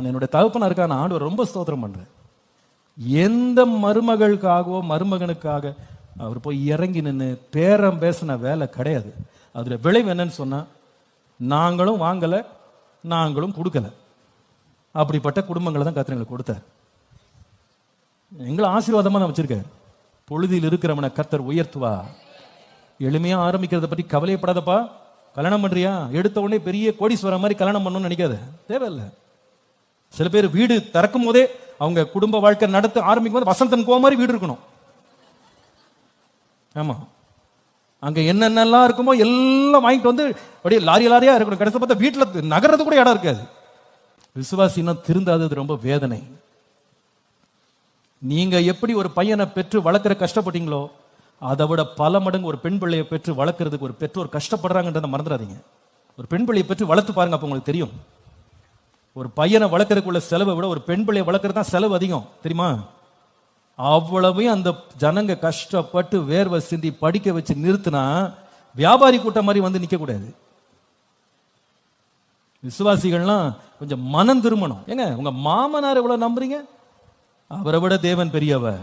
நான் என்னுடைய தகப்பனருக்கான இருக்கா நான் ரொம்ப ஸ்தோத்திரம் பண்ணுறேன் எந்த மருமகளுக்காகவோ மருமகனுக்காக அவர் போய் இறங்கி நின்று பேரம் பேசின வேலை கிடையாது. அதில் விளைவு என்னன்னு சொன்னால் நாங்களும் வாங்கலை நாங்களும் கொடுக்கல. அப்படிப்பட்ட குடும்பங்களை தான் கத்திர எங்களுக்கு கொடுத்தார். எங்களை ஆசீர்வாதமாக நான் வச்சிருக்காரு பொழுதில் இருக்கிறவனை கத்தர் உயர்த்துவா. எளிமையாக ஆரம்பிக்கிறத பற்றி கவலையப்படாதப்பா. கல்யாணம் பண்ணுறியா எடுத்த உடனே பெரிய கோடீஸ்வரம் மாதிரி கல்யாணம் பண்ணணும்னு நினைக்காத. தேவையில்லை. சில பேர் வீடு திறக்கும் போதே அவங்க குடும்ப வாழ்க்கை நடத்த ஆரம்பிக்கும் போது வசந்தன் கோமாரி மாதிரி வீடு இருக்கணும். ஆமா. அங்க என்னென்னலாம் இருக்குமோ எல்லாம் வாங்கிட்டு வந்து அப்படியே லாரி லாரியா இருக்கணும். கடைசி பார்த்தா வீட்டுல நகர்றது கூட இடம் இருக்காது. விசுவாசினா திருந்தாதது ரொம்ப வேதனை. நீங்க எப்படி ஒரு பையனை பெற்று வளர்க்குற கஷ்டப்பட்டீங்களோ அதை விட பல மடங்கு ஒரு பெண் பிள்ளையை பெற்று வளர்க்குறதுக்கு ஒரு பெற்றோர் கஷ்டப்படுறாங்கன்றதை மறந்துடாதீங்க. ஒரு பெண் பிள்ளையை பெற்று வளர்த்து பாருங்க அப்போ உங்களுக்கு தெரியும். ஒரு பையனை வளர்க்கறதுக்குள்ள செலவை விட ஒரு பெண் பிள்ளையை வளர்க்கறது தான் செலவு அதிகம் தெரியுமா? அவ்வளவையும் அந்த ஜனங்க கஷ்டப்பட்டு வேர்வை சிந்தி படிக்க வச்சு நிறுத்தினா வியாபாரி கூட்டம் மாதிரி வந்து நிற்கக்கூடாது கூடாது. விசுவாசிகள்லாம் கொஞ்சம் மனம் திரும்பணும். ஏங்க உங்க மாமனார் எவ்வளவு நம்புறீங்க? அவரை விட தேவன் பெரியவர்.